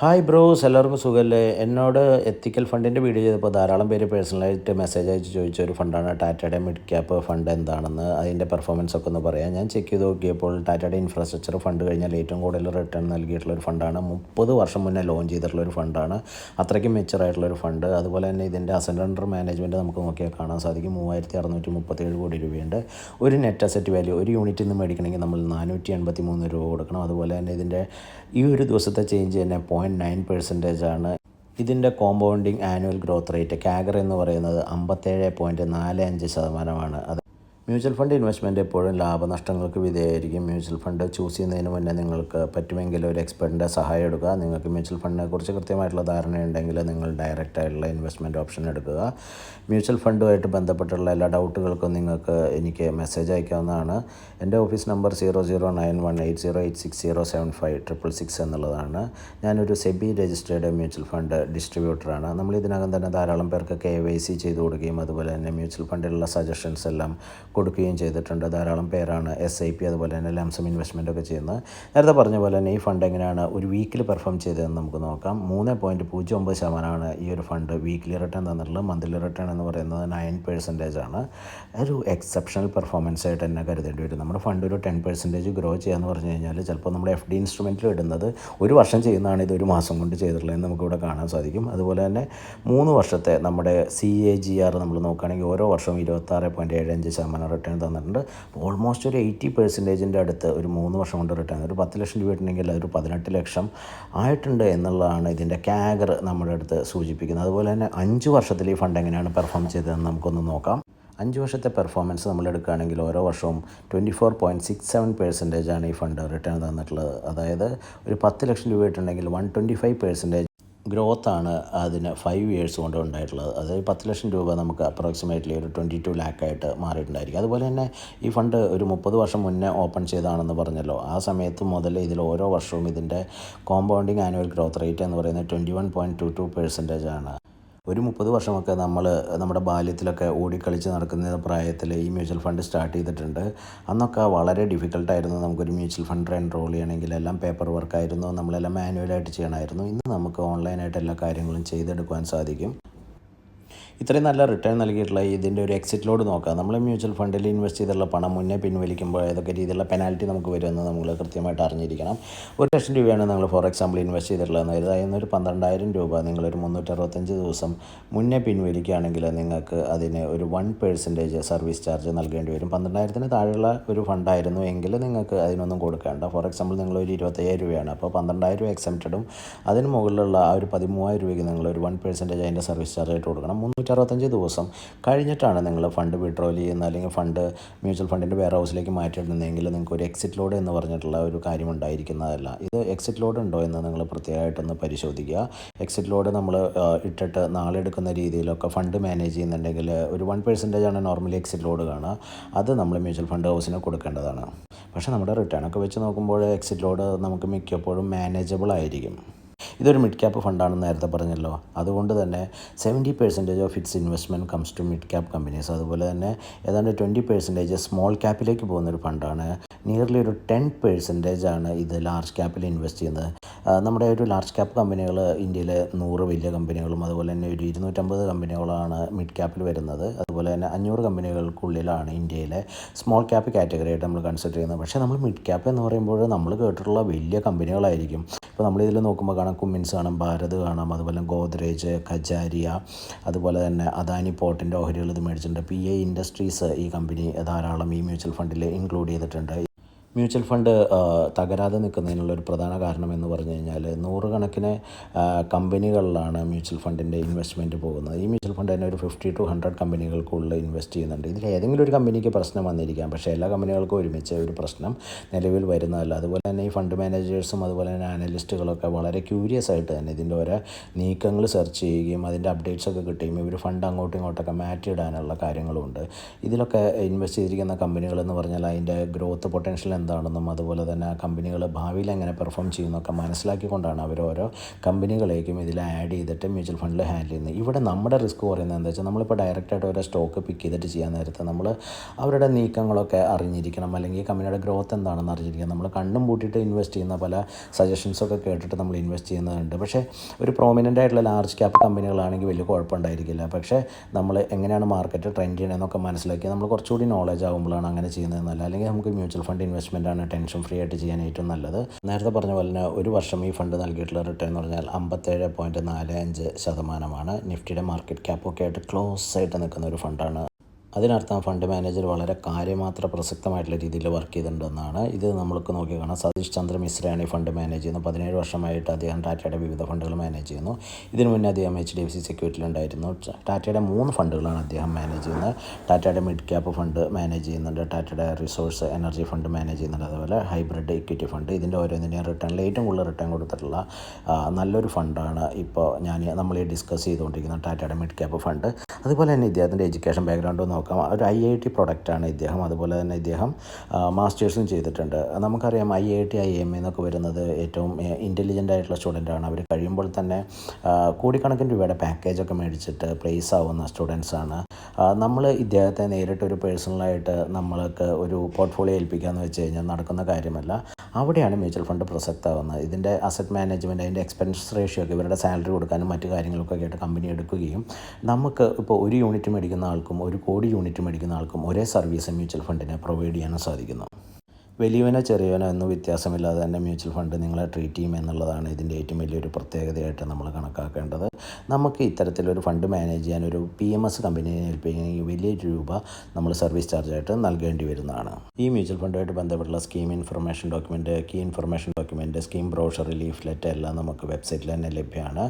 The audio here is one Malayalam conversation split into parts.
ഹായ് ബ്രോസ് എല്ലാവർക്കും സുഖമല്ലേ എന്നോട് എത്തിക്കൽ ഫണ്ടിന്റെ വീഡിയോ ചെയ്തപ്പോൾ ധാരാളം പേര് പേഴ്സണലായിട്ട് മെസ്സേജ് അയച്ച് ചോദിച്ച. ഒരു ഫണ്ടാണ് ടാറ്റയുടെ മിഡ് ക്യാപ്പ് ഫണ്ട് എന്താണെന്ന്. അതിന്റെ പെർഫോമൻസ് ഒക്കെ ഒന്ന് പറയാം. ഞാൻ ചെക്ക് ചെയ്ത് നോക്കിയപ്പോൾ ടാറ്റയുടെ ഇൻഫ്രാസ്ട്രക്ചർ ഫണ്ട് കഴിഞ്ഞാൽ ഏറ്റവും കൂടുതൽ റിട്ടേൺ നൽകിയിട്ടുള്ള ഒരു ഫണ്ടാണ് മുപ്പത് വർഷം മുന്നേ ലോഞ്ച് ചെയ്തിട്ടുള്ള ഒരു ഫണ്ടാണ് അത്രയ്ക്കും മെച്ചറായിട്ടുള്ള ഒരു ഫണ്ട് അതുപോലെ തന്നെ ഇതിന്റെ അസൻഡർ അണ്ടർ നമുക്ക് നോക്കിയാൽ കാണാൻ സാധിക്കും. മൂവായിരത്തി അറുന്നൂറ്റി മുപ്പത്തേഴ് കോടി രൂപയുണ്ട്. ഒരു നെറ്റ് അസറ്റ് വാല്യൂ ഒരു യൂണിറ്റിൽ നിന്ന് മേടിക്കണമെങ്കിൽ നമ്മൾ നാനൂറ്റി എൺപത്തി മൂന്ന് രൂപ കൊടുക്കണം. അതുപോലെ തന്നെ ഇതിന്റെ ഈ ഒരു ദിവസത്തെ ചേഞ്ച് തന്നെ പോയിന്റ് നയൻ പെർസെന്റേജ് ആണ്. ഇതിന്റെ compounding annual growth rate CAGR എന്ന് പറയുന്നത് അമ്പത്തേഴ് പോയിന്റ് നാല് അഞ്ച് ശതമാനമാണ്. അത് മ്യൂച്വൽ ഫണ്ട് ഇൻവെസ്റ്റ്മെന്റ് എപ്പോഴും ലാഭനഷ്ടങ്ങൾക്ക് വിധേയമായിരിക്കും. മ്യൂച്വൽ ഫണ്ട് ചൂസ് ചെയ്യുന്നതിന് മുന്നേ നിങ്ങൾക്ക് പറ്റുമെങ്കിൽ ഒരു എക്സ്പെർട്ടിന്റെ സഹായം എടുക്കുക. നിങ്ങൾക്ക് മ്യൂച്വൽ ഫണ്ടിനെ കുറിച്ച് കൃത്യമായിട്ടുള്ള ധാരണയുണ്ടെങ്കിൽ നിങ്ങൾ ഡയറക്റ്റ് ആയിട്ടുള്ള ഇൻവെസ്റ്റ്മെന്റ് ഓപ്ഷൻ എടുക്കുക. മ്യൂച്വൽ ഫണ്ടുമായിട്ട് ബന്ധപ്പെട്ടുള്ള എല്ലാ ഡൗട്ടുകൾക്കും നിങ്ങൾക്ക് എനിക്ക് മെസ്സേജ് അയക്കാവുന്നതാണ്. എന്റെ office number zero zero nine one eight zero eight six zero seven five triple six എന്നുള്ളതാണ്. ഞാനൊരു സെബി രജിസ്റ്റേർഡ് മ്യൂച്വൽ ഫണ്ട് ഡിസ്ട്രിബ്യൂട്ടറാണ്. നമ്മൾ ഇതിനകം തന്നെ ധാരാളം പേർക്ക് കെ വൈ സി ചെയ്തു കൊടുക്കുകയും അതുപോലെ തന്നെ മ്യൂച്വൽ ഫണ്ടിലുള്ള സജഷൻസ് എല്ലാം കൊടുക്കുകയും ചെയ്തിട്ടുണ്ട്. ധാരാളം പേരാണ് എസ് ഐ പി അതുപോലെ തന്നെ ലംസം ഇൻവെസ്റ്റ്മെന്റ് ഒക്കെ ചെയ്യുന്നത്. നേരത്തെ പറഞ്ഞ പോലെ തന്നെ ഈ ഫണ്ട് എങ്ങനെയാണ് ഒരു വീക്കിൽ പെർഫോം ചെയ്തതെന്ന് നമുക്ക് നോക്കാം. മൂന്ന് പോയിന്റ് പൂജ്യം ഒമ്പത് ശതമാനമാണ് ഈ ഒരു ഫണ്ട് വീക്ക്ലി റിട്ടേൺ തന്നിട്ടുള്ളത്. മന്ത്ലി റിട്ടേൺ എന്ന് പറയുന്നത് നയൻ പെർസെന്റേജ് ആണ്. ഒരു എക്സെപ്ഷണൽ പെർഫോമൻസ് ആയിട്ട് തന്നെ കരുതേണ്ടി വരും. നമ്മുടെ ഫണ്ട് ഒരു ടെൻ പെർസെന്റേജ് ഗ്രോ ചെയ്യാന്ന് പറഞ്ഞു കഴിഞ്ഞാൽ ചിലപ്പോൾ നമ്മുടെ എഫ് ഡി ഇൻസ്ട്രുമെന്റിൽ ഇടുന്നത് ഒരു വർഷം ചെയ്യുന്നതാണ് ഇത് ഒരു മാസം കൊണ്ട് ചെയ്തിട്ടുള്ളതെന്ന് നമുക്കിവിടെ കാണാൻ സാധിക്കും. അതുപോലെ തന്നെ മൂന്ന് വർഷത്തെ നമ്മുടെ സി എ ജി ആർ നമ്മൾ നോക്കുകയാണെങ്കിൽ ഓരോ വർഷവും ഇരുപത്താറ് പോയിന്റ് ഏഴ് അഞ്ച് ശതമാനം റിട്ടേൺ തന്നിട്ടുണ്ട്. ഓൾമോസ്റ്റ് ഒരു എയ്റ്റി പെർസെന്റേജിന്റെ അടുത്ത് ഒരു മൂന്ന് വർഷം കൊണ്ട് റിട്ടേൺ ഒരു പത്ത് ലക്ഷം രൂപ ഇട്ടുണ്ടെങ്കിൽ അതൊരു പതിനെട്ട് ലക്ഷം ആയിട്ടുണ്ട് എന്നുള്ളതാണ് ഇതിന്റെ ക്യാഗർ നമ്മുടെ അടുത്ത് സൂചിപ്പിക്കുന്നത്. അതുപോലെ തന്നെ അഞ്ച് വർഷത്തിൽ ഈ ഫണ്ട് എങ്ങനെയാണ് പെർഫോം ചെയ്തതെന്ന് നമുക്കൊന്ന് നോക്കാം. അഞ്ച് വർഷത്തെ പെർഫോമൻസ് നമ്മൾ എടുക്കുകയാണെങ്കിൽ ഓരോ വർഷവും twenty four point six seven പെർസെന്റേജാണ് ഈ ഫണ്ട് റിട്ടേൺ തന്നിട്ടുള്ളത്. അതായത് ഒരു പത്ത് ലക്ഷം രൂപ ഇട്ടുണ്ടെങ്കിൽ വൺ ട്വന്റി ഫൈവ് പെർസെന്റേജ് ഗ്രോത്താണ് അതിന് ഫൈവ് ഇയേഴ്സ് കൊണ്ട് ഉണ്ടായിട്ടുള്ളത്. അതായത് പത്ത് ലക്ഷം രൂപ നമുക്ക് അപ്രോക്സിമേറ്റ്ലി ഒരു ട്വന്റി ടു ലാക്കായിട്ട് മാറിയിട്ടുണ്ടായിരിക്കും. അതുപോലെ തന്നെ ഈ ഫണ്ട് ഒരു മുപ്പത് വർഷം മുന്നേ ഓപ്പൺ ചെയ്താണെന്ന് പറഞ്ഞല്ലോ. ആ സമയത്ത് മുതൽ ഇതിൽ ഓരോ വർഷവും ഇതിന്റെ കോമ്പൗണ്ടിങ് ആനുവൽ ഗ്രോത്ത് റേറ്റ് എന്ന് പറയുന്നത് twenty one point two two percentage ആണ്. ഒരു മുപ്പത് വർഷമൊക്കെ നമ്മൾ നമ്മുടെ ബാല്യത്തിലൊക്കെ ഓടിക്കളിച്ച് നടക്കുന്ന പ്രായത്തിൽ ഈ മ്യൂച്വൽ ഫണ്ട് സ്റ്റാർട്ട് ചെയ്തിട്ടുണ്ട്. അന്നൊക്കെ വളരെ ഡിഫിക്കൽട്ടായിരുന്നു നമുക്കൊരു മ്യൂച്വൽ ഫണ്ട് എൻറോൾ ചെയ്യണമെങ്കിൽ എല്ലാം പേപ്പർ വർക്കായിരുന്നു നമ്മളെല്ലാം മാനുവലായിട്ട് ചെയ്യണമായിരുന്നു. ഇന്ന് നമുക്ക് ഓൺലൈനായിട്ട് എല്ലാ കാര്യങ്ങളും ചെയ്തെടുക്കുവാൻ സാധിക്കും. ഇത്രയും നല്ല റിട്ടേൺ നൽകിയിട്ടുള്ള ഇതിന്റെ ഒരു എക്സിറ്റ് ലോഡ് നോക്കാം. നമ്മൾ മ്യൂച്വൽ ഫണ്ടിൽ ഇൻവെസ്റ്റ് ചെയ്തിട്ടുള്ള പണം മുന്നേ പിൻവലിക്കുമ്പോൾ ഏതൊക്കെ രീതിയിലുള്ള പെനാൽറ്റി നമുക്ക് വരുമെന്ന് നമ്മൾ കൃത്യമായിട്ട് അറിഞ്ഞിരിക്കണം. ഒരു ലക്ഷം രൂപയാണ് നിങ്ങൾ ഫോർ എക്സാമ്പിൾ ഇൻവെസ്റ്റ് ചെയ്തിട്ടുള്ളതെന്ന് അതായത് ഒരു പന്ത്രണ്ടായിരം രൂപ നിങ്ങളൊരു മുന്നൂറ്ററുപത്തഞ്ച് ദിവസം മുന്നേ പിൻവലിക്കുകയാണെങ്കിൽ നിങ്ങൾക്ക് അതിന് ഒരു വൺ പേഴ്സന്റേജ് സർവീസ് ചാർജ് നൽകേണ്ടി വരും. പന്ത്രണ്ടായിരത്തിന് താഴെയുള്ള ഒരു ഫണ്ടായിരുന്നു എങ്കിൽ നിങ്ങൾക്ക് അതിനൊന്നും കൊടുക്കേണ്ട. ഫോർ എക്സാമ്പിൾ നിങ്ങൾ ഒരു ഇരുപത്തയ്യായിരം രൂപയാണ്. അപ്പോൾ പന്ത്രണ്ടായിരം രൂപ എക്സെപ്റ്റഡും അതിന് മുകളിലുള്ള ആ ഒരു പതിമൂവായിരം രൂപയ്ക്ക് നിങ്ങൾ ഒരു വൺ പേഴ്സന്റേജ് അതിന്റെ സർവീസ് ചാർജ് ആയിട്ട് കൊടുക്കണം. മുന്നൂറ്റി അറുപത്തഞ്ച് ദിവസം കഴിഞ്ഞിട്ടാണ് നിങ്ങൾ ഫണ്ട് വിഡ്രോ ചെയ്യുന്ന അല്ലെങ്കിൽ ഫണ്ട് മ്യൂച്വൽ ഫണ്ടിന്റെ വെയർ ഹൗസിലേക്ക് മാറ്റിയിടുന്നതെങ്കിൽ നിങ്ങൾക്ക് ഒരു എക്സിറ്റ് ലോഡ് എന്ന് പറഞ്ഞിട്ടുള്ള ഒരു കാര്യം ഉണ്ടായിരിക്കുന്നതല്ല. ഇത് എക്സിറ്റ് ലോഡ് ഉണ്ടോ എന്ന് നിങ്ങൾ പ്രത്യേകമായിട്ടൊന്ന് പരിശോധിക്കുക. എക്സിറ്റ് ലോഡ് നമ്മൾ ഇട്ടിട്ട് നാളെ എടുക്കുന്ന രീതിയിലൊക്കെ ഫണ്ട് മാനേജ് ചെയ്യുന്നുണ്ടെങ്കിൽ ഒരു വൺ പെർസെന്റേജ് ആണ് നോർമലി എക്സിറ്റ് ലോഡ് കാണുക. അത് നമ്മൾ മ്യൂച്വൽ ഫണ്ട് ഹൗസിന് കൊടുക്കേണ്ടതാണ്. പക്ഷേ നമ്മുടെ റിട്ടേൺ ഒക്കെ വെച്ച് നോക്കുമ്പോൾ എക്സിറ്റ് ലോഡ് നമുക്ക് മിക്കപ്പോഴും മാനേജബിൾ ആയിരിക്കും. ഇതൊരു മിഡ് ക്യാപ്പ് ഫണ്ടാണെന്ന് നേരത്തെ പറഞ്ഞല്ലോ. അതുകൊണ്ട് തന്നെ seventy percentage of it's investment comes to mid cap companies അതുപോലെ തന്നെ ഏതാണ്ട് ട്വന്റി പെർസെന്റേജ് സ്മോൾ ക്യാപ്പിലേക്ക് പോകുന്നൊരു ഫണ്ടാണ് നിയർലി ഒരു ടെൻ പെർസെന്റേജ് ആണ് ഇത് ലാർജ് ക്യാപ്പിൽ ഇൻവെസ്റ്റ് ചെയ്യുന്നത്. നമ്മുടെ ഒരു ലാർജ് ക്യാപ്പ് കമ്പനികൾ ഇന്ത്യയിലെ നൂറ് വലിയ കമ്പനികളും അതുപോലെ തന്നെ ഒരു ഇരുന്നൂറ്റമ്പത് കമ്പനികളാണ് മിഡ് ക്യാപ്പിൽ വരുന്നത്. അതുപോലെ തന്നെ അഞ്ഞൂറ് കമ്പനികൾക്കുള്ളിലാണ് ഇന്ത്യയിലെ സ്മോൾ ക്യാപ്പ് കാറ്റഗറി ആയിട്ട് നമ്മൾ കൺസിഡർ ചെയ്യുന്നത്. പക്ഷേ നമ്മൾ മിഡ് ക്യാപ്പ് എന്ന് പറയുമ്പോൾ നമ്മൾ കേട്ടിട്ടുള്ള വലിയ കമ്പനികളായിരിക്കും ഇപ്പോൾ നമ്മൾ ഇതിൽ നോക്കുമ്പോൾ കാണാം കുമ്മിൻസ് കാണാം ഭാരത് കാണാം അതുപോലെ ഗോദ്രേജ് ഖജാരിയ അതുപോലെ തന്നെ അദാനി പോർട്ടിന്റെ ഓഹരികൾ ഇത് മേടിച്ചിട്ടുണ്ട്. പി എ ഇൻഡസ്ട്രീസ് ഈ കമ്പനി ധാരാളം ഈ മ്യൂച്വൽ ഫണ്ടിൽ ഇൻക്ലൂഡ് ചെയ്തിട്ടുണ്ട്. മ്യൂച്വൽ ഫണ്ട് തകരാതെ നിൽക്കുന്നതിനുള്ള ഒരു പ്രധാന കാരണം എന്ന് പറഞ്ഞു കഴിഞ്ഞാൽ നൂറുകണക്കിന് കമ്പനികളിലാണ് മ്യൂച്വൽ ഫണ്ടിന്റെ ഇൻവെസ്റ്റ്മെന്റ് പോകുന്നത്. ഈ മ്യൂച്വൽ ഫണ്ട് തന്നെ ഒരു ഫിഫ്റ്റി ടു ഹൺഡ്രഡ് കമ്പനികൾക്കുള്ളിൽ ഇൻവെസ്റ്റ് ചെയ്യുന്നുണ്ട്. ഇതിൽ ഏതെങ്കിലും ഒരു കമ്പനിക്ക് പ്രശ്നം വന്നിരിക്കാം. പക്ഷേ എല്ലാ കമ്പനികൾക്കും ഒരുമിച്ച് ഒരു പ്രശ്നം നിലവിൽ വരുന്നതല്ല. അതുപോലെ തന്നെ ഈ ഫണ്ട് മാനേജേഴ്സും അതുപോലെ തന്നെ അനലിസ്റ്റുകളൊക്കെ വളരെ ക്യൂരിയസ് ആയിട്ട് തന്നെ ഇതിന്റെ ഓരോ നീക്കങ്ങൾ സെർച്ച് ചെയ്യുകയും അതിന്റെ അപ്ഡേറ്റ്സ് ഒക്കെ കിട്ടുകയും ഇവർ ഫണ്ട് അങ്ങോട്ടും ഇങ്ങോട്ടൊക്കെ മാറ്റി ഇടാനുള്ള കാര്യങ്ങളുമുണ്ട് ഇതിലൊക്കെ ഇൻവെസ്റ്റ് ചെയ്തിരിക്കുന്ന കമ്പനികൾ എന്ന് പറഞ്ഞാൽ അതിന്റെ ഗ്രോത്ത് പൊട്ടൻഷ്യൽ എന്താണെന്നും അതുപോലെ തന്നെ ആ കമ്പനികൾ ഭാവിയിൽ എങ്ങനെ പെർഫോം ചെയ്യുന്നൊക്കെ മനസ്സിലാക്കിക്കൊണ്ടാണ് അവർ ഓരോ കമ്പനികളേക്കും ഇതിൽ ആഡ് ചെയ്തിട്ട് മ്യൂച്വൽ ഫണ്ടിൽ ഹാൻഡിൽ ചെയ്യുന്നത്. ഇവിടെ നമ്മുടെ റിസ്ക് പറയുന്നത് എന്താ വെച്ചാൽ നമ്മളിപ്പോൾ ഡയറക്റ്റായിട്ട് ഒരു സ്റ്റോക്ക് പിക്ക് ചെയ്തിട്ട് ചെയ്യാൻ നേരത്തെ നമ്മൾ അവരുടെ നീക്കങ്ങളൊക്കെ അറിഞ്ഞിരിക്കണം. അല്ലെങ്കിൽ കമ്പനിയുടെ ഗ്രോത്ത് എന്താണെന്ന് അറിഞ്ഞിരിക്കണം. നമ്മൾ കണ്ണും പൂട്ടിയിട്ട് ഇൻവെസ്റ്റ് ചെയ്യുന്ന പല സജഷൻസൊക്കെ കേട്ടിട്ട് നമ്മൾ ഇൻവെസ്റ്റ് ചെയ്യുന്നുണ്ട് പക്ഷേ ഒരു പ്രോമിനന്റ് ആയിട്ടുള്ള ലാർജ് ക്യാപ്പ് കമ്പനികളാണെങ്കിൽ വലിയ കുഴപ്പമുണ്ടായിരിക്കില്ല. പക്ഷേ നമ്മൾ എങ്ങനെയാണ് മാർക്കറ്റ് ട്രെൻഡ് ചെയ്യണമെന്നൊക്കെ മനസ്സിലാക്കി നമ്മൾ കുറച്ചുകൂടി നോളജ് ആകുമ്പോഴാണ് അങ്ങനെ ചെയ്യുന്നത് നല്ലത്. അല്ലെങ്കിൽ നമുക്ക് മ്യൂച്വൽ ഫണ്ട് ഇൻവെസ്റ്റ്മെന്റ് ആണ് ടെൻഷൻ ഫ്രീ ആയിട്ട് ചെയ്യാൻ ഏറ്റവും നല്ലത്. നേരത്തെ പറഞ്ഞ പോലെ തന്നെ ഒരു വർഷം ഈ ഫണ്ട് നൽകിയിട്ടുള്ള റിട്ടേൺ എന്ന് പറഞ്ഞാൽ അമ്പത്തേഴ് പോയിന്റ് നാല് അഞ്ച് ശതമാനമാണ് നിഫ്റ്റിയുടെ മാർക്കറ്റ് ക്യാപ്പൊക്കെ ആയിട്ട് ക്ലോസ് ആയിട്ട് നിൽക്കുന്ന ഒരു ഫണ്ടാണ് അതിനർത്ഥം ഫണ്ട് മാനേജർ വളരെ കാര്യമാത്ര പ്രസക്തമായിട്ടുള്ള രീതിയിൽ വർക്ക് ചെയ്തിട്ടുണ്ടെന്നാണ്. ഇത് നമ്മൾക്ക് നോക്കി കാണാം. സതീഷ് ചന്ദ്ര മിശ്രയാണ് ഈ ഫണ്ട് മാനേജ് ചെയ്യുന്നത്. പതിനേഴ് വർഷമായിട്ട് അദ്ദേഹം ടാറ്റയുടെ വിവിധ ഫണ്ടുകൾ മാനേജ് ചെയ്യുന്നു. ഇതിനു മുന്നേ അദ്ദേഹം എച്ച് ഡി എഫ് സി സെക്യൂരിറ്റിയിലുണ്ടായിരുന്നു ടാറ്റയുടെ മൂന്ന് ഫണ്ടുകളാണ് അദ്ദേഹം മാനേജ് ചെയ്യുന്നത്. ടാറ്റയുടെ മിഡ് ക്യാപ്പ് ഫണ്ട് മാനേജ് ചെയ്യുന്നുണ്ട്. ടാറ്റയുടെ റിസോഴ്സ് എനർജി ഫണ്ട് മാനേജ് ചെയ്യുന്നുണ്ട്. അതുപോലെ ഹൈബ്രിഡ് ഇക്വിറ്റി ഫണ്ട്. ഇതിന്റെ ഓരോന്നിന്റെയും റിട്ടേൺ ഏറ്റവും കൂടുതൽ റിട്ടേൺ കൊടുത്തിട്ടുള്ള നല്ലൊരു ഫണ്ടാണ് ഇപ്പോൾ ഞാൻ നമ്മൾ ഈ ഡിസ്കസ് ചെയ്തുകൊണ്ടിരിക്കുന്നത് ടാറ്റയുടെ മിഡ് ക്യാപ്പ് ഫണ്ട്. അതുപോലെ തന്നെ ഇദ്ദേഹത്തിന്റെ എഡ്യൂക്കേഷൻ ബാക്ക്ഗ്രൗണ്ട് നോക്കാം. ഒരു ഐ ഐ ടി പ്രൊഡക്റ്റാണ് ഇദ്ദേഹം. അതുപോലെ തന്നെ ഇദ്ദേഹം മാസ്റ്റേഴ്സും ചെയ്തിട്ടുണ്ട്. നമുക്കറിയാം I I T I M എന്നൊക്കെ വരുന്നത് ഏറ്റവും ഇന്റലിജന്റ് ആയിട്ടുള്ള സ്റ്റുഡന്റാണ് അവർ കഴിയുമ്പോൾ തന്നെ കോടിക്കണക്കിന് രൂപയുടെ പാക്കേജൊക്കെ മേടിച്ചിട്ട് പ്ലേസ് ആവുന്ന സ്റ്റുഡൻസാണ് നമ്മൾ ഇദ്ദേഹത്തെ നേരിട്ട് ഒരു പേഴ്സണലായിട്ട് നമ്മൾക്ക് ഒരു പോർട്ട്ഫോളിയോ ഏൽപ്പിക്കാമെന്ന് വെച്ച് കഴിഞ്ഞാൽ നടക്കുന്ന കാര്യമല്ല. അവിടെയാണ് മ്യൂച്വൽ ഫണ്ട് പ്രസക്തമാകുന്നത്. ഇതിന്റെ അസറ്റ് മാനേജ്മെന്റ് അതിന്റെ എക്സ്പെൻസ് റേഷ്യോ ഒക്കെ ഇവരുടെ സാലറി കൊടുക്കാനും മറ്റു കാര്യങ്ങൾക്കൊക്കെ ആയിട്ട് കമ്പനി എടുക്കുകയും നമുക്ക് ഇപ്പോൾ ഒരു യൂണിറ്റ് മേടിക്കുന്ന ആൾക്കും ഒരു കോടി യൂണിറ്റ് മേടിക്കുന്ന ആൾക്കും ഒരേ സർവീസ് മ്യൂച്വൽ ഫണ്ടിനെ പ്രൊവൈഡ് ചെയ്യാനും സാധിക്കുന്നു. വലിയവനോ ചെറിയവനോ എന്നും വ്യത്യാസമില്ലാതെ തന്നെ മ്യൂച്വൽ ഫണ്ട് നിങ്ങളെ ട്രീറ്റ് ചെയ്യും എന്നുള്ളതാണ് ഇതിന്റെ ഏറ്റവും വലിയൊരു പ്രത്യേകതയായിട്ട് നമ്മൾ കണക്കാക്കേണ്ടത്. നമുക്ക് ഇത്തരത്തിലൊരു ഫണ്ട് മാനേജ് ചെയ്യാൻ ഒരു പി എം എസ് കമ്പനിയെ ഏൽപ്പിക്കണമെങ്കിൽ വലിയ രൂപ നമ്മൾ സർവീസ് ചാർജായിട്ട് നൽകേണ്ടി വരുന്നതാണ്. ഈ മ്യൂച്വൽ ഫണ്ടുമായിട്ട് ബന്ധപ്പെട്ടുള്ള scheme information document key information document scheme brochure leaflet എല്ലാം നമുക്ക് വെബ്സൈറ്റിൽ തന്നെ ലഭ്യമാണ്.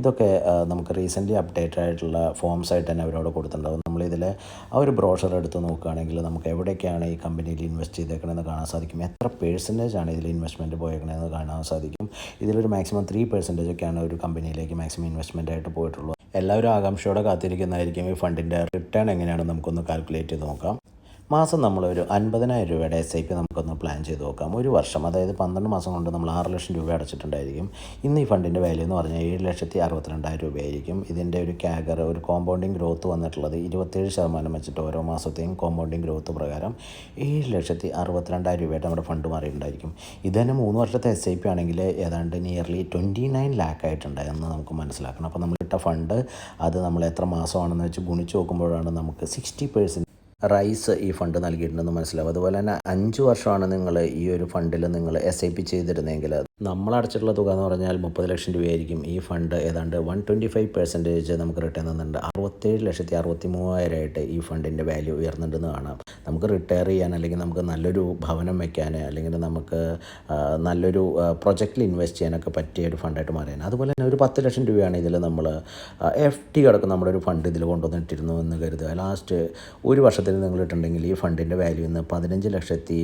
ഇതൊക്കെ നമുക്ക് റീസെന്റ്ലി അപ്ഡേറ്റ് ആയിട്ടുള്ള ഫോംസ് ആയിട്ട് തന്നെ അവരോട് കൊടുത്തിട്ടുണ്ടാകും നമ്മളിതിൽ ആ ഒരു ബ്രോഷർ എടുത്ത് നോക്കുകയാണെങ്കിൽ നമുക്ക് എവിടെയൊക്കെയാണ് ഈ കമ്പനിയിൽ ഇൻവെസ്റ്റ് ചെയ്തേക്കണമെന്ന് കാണാൻ സാധിക്കും. എത്ര പേഴ്സന്റേജ് ആണ് ഇതിൽ ഇൻവെസ്റ്റ്മെന്റ് പോയേക്കണതെന്ന് കാണാൻ സാധിക്കും. ഇതിലൊരു മാക്സിമം ത്രീ പെർസെന്റേജ് ഒക്കെയാണ് ഒരു കമ്പനിയിലേക്ക് മാക്സിമം ഇൻവെസ്റ്റ്മെന്റ് ആയിട്ട് പോയിട്ടുള്ളത്. എല്ലാവരും ആകാംക്ഷയോടെ കാത്തിരിക്കുന്നതായിരിക്കും ഈ ഫണ്ടിന്റെ റിട്ടേൺ എങ്ങനെയാണെന്ന് നമുക്കൊന്ന് കാൽക്കുലേറ്റ് ചെയ്ത് നോക്കാം. മാസം നമ്മളൊരു അൻപതിനായിരം രൂപയുടെ എസ് ഐ പി നമുക്കൊന്ന് പ്ലാൻ ചെയ്ത് നോക്കാം. ഒരു വർഷം അതായത് പന്ത്രണ്ട് മാസം കൊണ്ട് നമ്മൾ ആറ് ലക്ഷം രൂപ അടച്ചിട്ടുണ്ടായിരിക്കും. ഇന്ന് ഈ ഫണ്ടിന്റെ വാല്യൂ എന്ന് പറഞ്ഞാൽ ഏഴ് ലക്ഷത്തി അറുപത്തിരണ്ടായിരം രൂപയായിരിക്കും. ഇതിന്റെ ഒരു ക്യാഗർ ഒരു കോമ്പൗണ്ടിങ് ഗ്രോത്ത് വന്നിട്ടുള്ളത് ഇരുപത്തേഴ് ശതമാനം വെച്ചിട്ട് ഓരോ മാസത്തെയും കോമ്പൗണ്ടിങ് ഗ്രോത്ത് പ്രകാരം ഏഴ് ലക്ഷത്തി അറുപത്തിരണ്ടായിരം രൂപയായിട്ട് നമ്മുടെ ഫണ്ട് മാറിയിട്ടുണ്ടായിരിക്കും. ഇത് തന്നെ മൂന്ന് വർഷത്തെ എസ് ഐ പി ആണെങ്കിൽ ഏതാണ്ട് നിയർലി ട്വന്റി നയൻ ലാക്ക് ആയിട്ടുണ്ടായെന്ന് നമുക്ക് മനസ്സിലാക്കണം. അപ്പോൾ നമ്മൾ ഇട്ട ഫണ്ട് അത് നമ്മൾ എത്ര മാസമാണെന്ന് വെച്ച് ഗുണിച്ച് നോക്കുമ്പോഴാണ് നമുക്ക് സിക്സ്റ്റി റൈസ് ഈ ഫണ്ട് നൽകിയിട്ടുണ്ടെന്ന് മനസ്സിലാവും. അതുപോലെ തന്നെ അഞ്ച് വർഷമാണ് നിങ്ങൾ ഈ ഒരു ഫണ്ടിൽ നിങ്ങൾ എസ് ഐ പി ചെയ്തിരുന്നെങ്കിൽ നമ്മൾ അടച്ചിട്ടുള്ള തുക എന്ന് പറഞ്ഞാൽ മുപ്പത് ലക്ഷം രൂപയായിരിക്കും ഈ ഫണ്ട് ഏതാണ്ട് വൺ ട്വന്റി ഫൈവ് പെർസെന്റേജ് നമുക്ക് റിട്ടേൺ തന്നിട്ടുണ്ട്. അറുപത്തേഴ് ലക്ഷത്തി അറുപത്തി മൂവായിരമായിട്ട് ഈ ഫണ്ടിന്റെ വാല്യൂ ഉയർന്നിട്ടുണ്ടെന്ന് കാണാം. നമുക്ക് റിട്ടയർ ചെയ്യാൻ അല്ലെങ്കിൽ നമുക്ക് നല്ലൊരു ഭവനം വെക്കാൻ അല്ലെങ്കിൽ നമുക്ക് നല്ലൊരു പ്രൊജക്റ്റിൽ ഇൻവെസ്റ്റ് ചെയ്യാനൊക്കെ പറ്റിയ ഒരു ഫണ്ടായിട്ട് മാറിയാണ് അതുപോലെ തന്നെ ഒരു പത്ത് ലക്ഷം രൂപയാണ് ഇതിൽ നമ്മൾ എഫ് ടി കിടക്കുന്ന നമ്മുടെ ഒരു ഫണ്ട് ഇതിൽ കൊണ്ടുവന്നിട്ടിരുന്നു എന്ന് കരുതുക. ലാസ്റ്റ് ഒരു വർഷത്തിൽ നിങ്ങൾ ഇട്ടുണ്ടെങ്കിൽ ഈ ഫണ്ടിന്റെ വാല്യൂ ഇന്ന് പതിനഞ്ച് ലക്ഷത്തി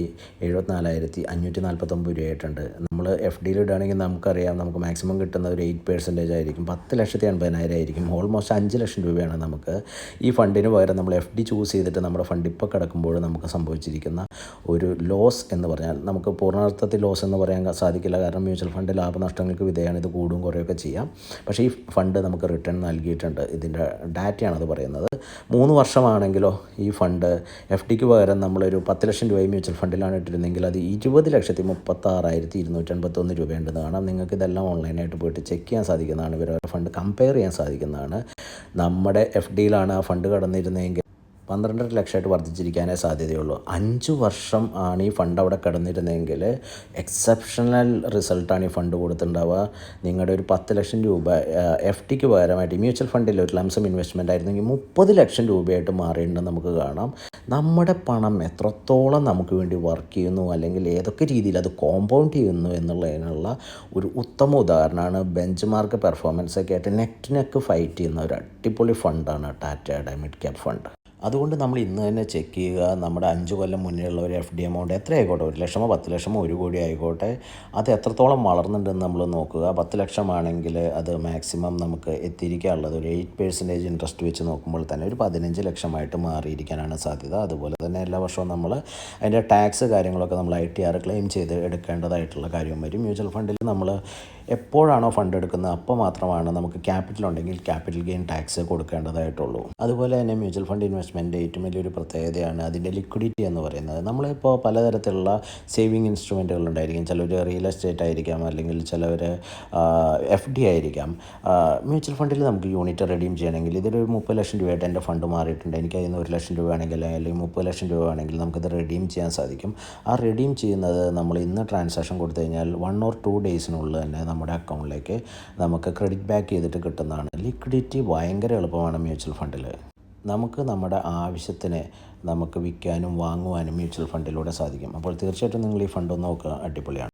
എഴുപത്തിനാലായിരത്തി അഞ്ഞൂറ്റി നാൽപ്പത്തൊമ്പത് രൂപയായിട്ടുണ്ട്. നമ്മൾ എഫ് ഡിയിൽ ഇടുകയാണെങ്കിൽ നമുക്കറിയാം നമുക്ക് മാക്സിമം കിട്ടുന്ന ഒരു എയ്റ്റ് പെർസെന്റേജ് ആയിരിക്കും. പത്ത് ലക്ഷത്തി എൺപതിനായിരം ആയിരിക്കും. ഓൾമോസ്റ്റ് അഞ്ച് ലക്ഷം രൂപയാണ് നമുക്ക് ഈ ഫണ്ടിന് പകരം നമ്മൾ എഫ് ഡി ചൂസ് ചെയ്തിട്ട് നമ്മുടെ ഫണ്ട് ഇപ്പോൾ കിടക്കുമ്പോൾ നമുക്ക് സംഭവിച്ചിരിക്കുന്ന ഒരു ലോസ് എന്ന് പറഞ്ഞാൽ നമുക്ക് പൂർണാർത്ഥത്തിൽ ലോസ് എന്ന് പറയാൻ സാധിക്കില്ല. കാരണം മ്യൂച്വൽ ഫണ്ട് ലാഭനഷ്ടങ്ങൾക്ക് വിധേയമാണ് ഇത് കൂടും കുറയൊക്കെ ചെയ്യാം. പക്ഷേ ഈ ഫണ്ട് നമുക്ക് റിട്ടേൺ നൽകിയിട്ടുണ്ട്. ഇതിന്റെ ഡാറ്റയാണ് അത് പറയുന്നത്. മൂന്ന് വർഷമാണെങ്കിലോ ഈ ഫണ്ട് എഫ് ഡിക്ക് പകരം നമ്മളൊരു പത്ത് ലക്ഷം രൂപ മ്യൂച്വൽ ഫണ്ടിലാണ് ഇട്ടിരുന്നെങ്കിൽ അത് ഇരുപത് ലക്ഷത്തി മുപ്പത്താറായിരത്തി ഇരുന്നൂറ്റൻപത്തൊന്ന് രൂപയുണ്ടെന്ന് കാണാം നിങ്ങൾക്ക് ഇതെല്ലാം ഓൺലൈനായിട്ട് പോയിട്ട് ചെക്ക് ചെയ്യാൻ സാധിക്കുന്നതാണ്. ഇവരുടെ ഫണ്ട് കമ്പയർ ചെയ്യാൻ സാധിക്കുന്നതാണ്. നമ്മുടെ എഫ് ഡിയിലാണ് ആ ഫണ്ട് കടന്നിരുന്നതെങ്കിൽ പന്ത്രണ്ടര ലക്ഷമായിട്ട് വർദ്ധിച്ചിരിക്കാനേ സാധ്യതയുള്ളൂ. അഞ്ച് വർഷം ആണ് ഈ ഫണ്ട് അവിടെ കിടന്നിരുന്നെങ്കിൽ എക്സെപ്ഷണൽ റിസൾട്ടാണ് ഈ ഫണ്ട് കൊടുത്തിട്ടുണ്ടാവുക. നിങ്ങളുടെ ഒരു പത്ത് ലക്ഷം രൂപ എഫ് ടിക്ക് പകരമായിട്ട് മ്യൂച്വൽ ഫണ്ടിൽ ഒരു ലംസം ഇൻവെസ്റ്റ്മെന്റ് ആയിരുന്നെങ്കിൽ മുപ്പത് ലക്ഷം രൂപയായിട്ട് മാറിയിട്ടുണ്ടെന്ന് നമുക്ക് കാണാം. നമ്മുടെ പണം എത്രത്തോളം നമുക്ക് വേണ്ടി വർക്ക് ചെയ്യുന്നു അല്ലെങ്കിൽ ഏതൊക്കെ രീതിയിൽ അത് കോമ്പൗണ്ട് ചെയ്യുന്നു എന്നുള്ളതിനുള്ള ഒരു ഉത്തമ ഉദാഹരണമാണ് ബെഞ്ച് മാർക്ക് പെർഫോമൻസ് ഒക്കെ ആയിട്ട് നെക്ക് നെക്ക് ഫൈറ്റ് ചെയ്യുന്ന ഒരു അടിപൊളി ഫണ്ടാണ് ടാറ്റ മിഡ് ക്യാപ് ഫണ്ട് അതുകൊണ്ട് നമ്മൾ ഇന്ന് തന്നെ ചെക്ക് ചെയ്യുക. നമ്മുടെ അഞ്ച് കൊല്ലം മുന്നിലുള്ള ഒരു എഫ് ഡി എമൗണ്ട് എത്ര ആയിക്കോട്ടെ ഒരു ലക്ഷമോ പത്ത് ലക്ഷമോ ഒരു കോടി ആയിക്കോട്ടെ? അത് എത്രത്തോളം വളർന്നിട്ടുണ്ടെന്ന് നമ്മൾ നോക്കുക. പത്ത് ലക്ഷമാണെങ്കിൽ അത് മാക്സിമം നമുക്ക് എത്തിയിരിക്കാനുള്ളത് ഒരു എയ്റ്റ് പേഴ്സന്റേജ് ഇൻട്രസ്റ്റ് വെച്ച് നോക്കുമ്പോൾ തന്നെ ഒരു പതിനഞ്ച് ലക്ഷമായിട്ട് മാറിയിരിക്കാനാണ് സാധ്യത. അതുപോലെ തന്നെ എല്ലാ വർഷവും നമ്മൾ അതിന്റെ ടാക്സ് കാര്യങ്ങളൊക്കെ നമ്മൾ ഐ ടി ആർ ക്ലെയിം ചെയ്ത് എടുക്കേണ്ടതായിട്ടുള്ള കാര്യം വരും. മ്യൂച്വൽ ഫണ്ടിൽ നമ്മൾ എപ്പോഴാണോ ഫണ്ട് എടുക്കുന്നത് അപ്പോൾ മാത്രമാണ് നമുക്ക് ക്യാപിറ്റൽ ഉണ്ടെങ്കിൽ ക്യാപിറ്റൽ ഗെയിൻ ടാക്സ് കൊടുക്കേണ്ടതായിട്ടുള്ളൂ. അതുപോലെ തന്നെ മ്യൂച്വൽ ഫണ്ട് ഇൻവെസ്റ്റ്മെന്റ് ഏറ്റവും വലിയൊരു പ്രത്യേകതയാണ് അതിന്റെ ലിക്വിഡിറ്റി എന്ന് പറയുന്നത്. നമ്മളിപ്പോൾ പലതരത്തിലുള്ള സേവിങ് ഇൻസ്ട്രുമെന്റുകൾ ഉണ്ടായിരിക്കും. ചിലർ റിയൽ എസ്റ്റേറ്റ് ആയിരിക്കാം അല്ലെങ്കിൽ ചിലവർ എഫ് ഡി ആയിരിക്കാം. മ്യൂച്വൽ ഫണ്ടിൽ നമുക്ക് യൂണിറ്റ് റെഡീം ചെയ്യണമെങ്കിൽ ഇതൊരു മുപ്പത് ലക്ഷം രൂപയായിട്ട് എന്റെ ഫണ്ട് മാറിയിട്ടുണ്ട്. എനിക്ക് അതിൽ നിന്ന് ഒരു ലക്ഷം രൂപ ആണെങ്കിൽ അല്ലെങ്കിൽ മുപ്പത് ലക്ഷം രൂപ ആണെങ്കിൽ നമുക്കത് റെഡീം ചെയ്യാൻ സാധിക്കും. ആ റെഡീം ചെയ്യുന്നത് നമ്മൾ ഇന്ന് ട്രാൻസാക്ഷൻ കൊടുത്തു കഴിഞ്ഞാൽ വൺ ഓർ ടു ഡേയ്സിനുള്ളിൽ തന്നെ നമ്മുടെ അക്കൗണ്ടിലേക്ക് നമുക്ക് ക്രെഡിറ്റ് ബാക്ക് ചെയ്തിട്ട് കിട്ടുന്നതാണ്. ലിക്വിഡിറ്റി ഭയങ്കര എളുപ്പമാണ് മ്യൂച്വൽ ഫണ്ടിൽ നമുക്ക് നമ്മുടെ ആവശ്യത്തിന് നമുക്ക് വിൽക്കാനും വാങ്ങുവാനും മ്യൂച്വൽ ഫണ്ടിലൂടെ സാധിക്കും. അപ്പോൾ തീർച്ചയായിട്ടും നിങ്ങൾ ഈ ഫണ്ട് നോക്കുക. അടിപൊളിയാണ്.